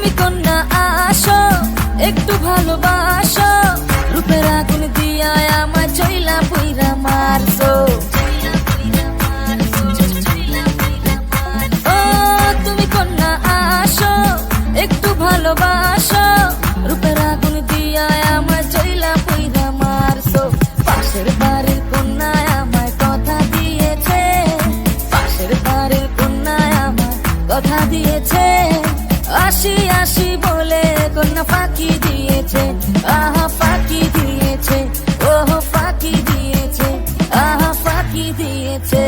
তুমি কন্যা আসো, একটু ভালোবাসো। রূপের আগুন দিয়া আমার চইলা পুইরা মারছো। ও আসো, একটু ভালোবাসো। রূপের আগুন দিয়া আমার চইলা পুইরা মারছো। পাশের বাড়ির আমার কথা দিয়েছে। পাশের বাড়ির আমার কথা দিয়েছে। আসি আসি বলে কন্যা ফাঁকি দিয়েছে। আহা, ফাঁকি দিয়েছে। ওহ, ফাঁকি দিয়েছে। আহা, ফাঁকি দিয়েছে।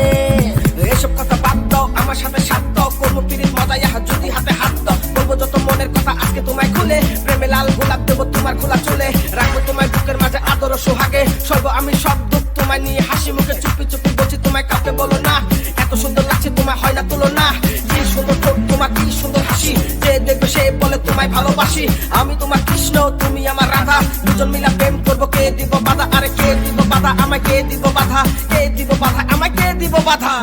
এসব কথা বাদ দাও, আমার সাথে সাথ দাও। করব পিরিত মজা ইহা যদি হাতে হাত দাও। বলব যত মনের কথা আজকে তোমায় খুলে। প্রেমে লাল গোলাপ দেবো, তোমার খোলা চলে। রাখব তোমায় বুকের মাঝে আদর সোহাগে। সর্ব আমি সব দুঃখ তোমায় নিয়ে হাসি মুখে চুপি চুপি বলছি, তোমায় কাউকে বলো না। এত সুন্দর লাগছে, তোমায় হয় না তুলো না দেখবে সে বলে, তোমায় ভালোবাসি। আমি তোমার কৃষ্ণ, তুমি আমার রাধা। দুজন মিলা প্রেম করব, কে দিব বাধা? আরে কে দিব বাধা? আমায় কে দিব বাধা? কে দিব বাধা? আমায় কে দিব বাধা?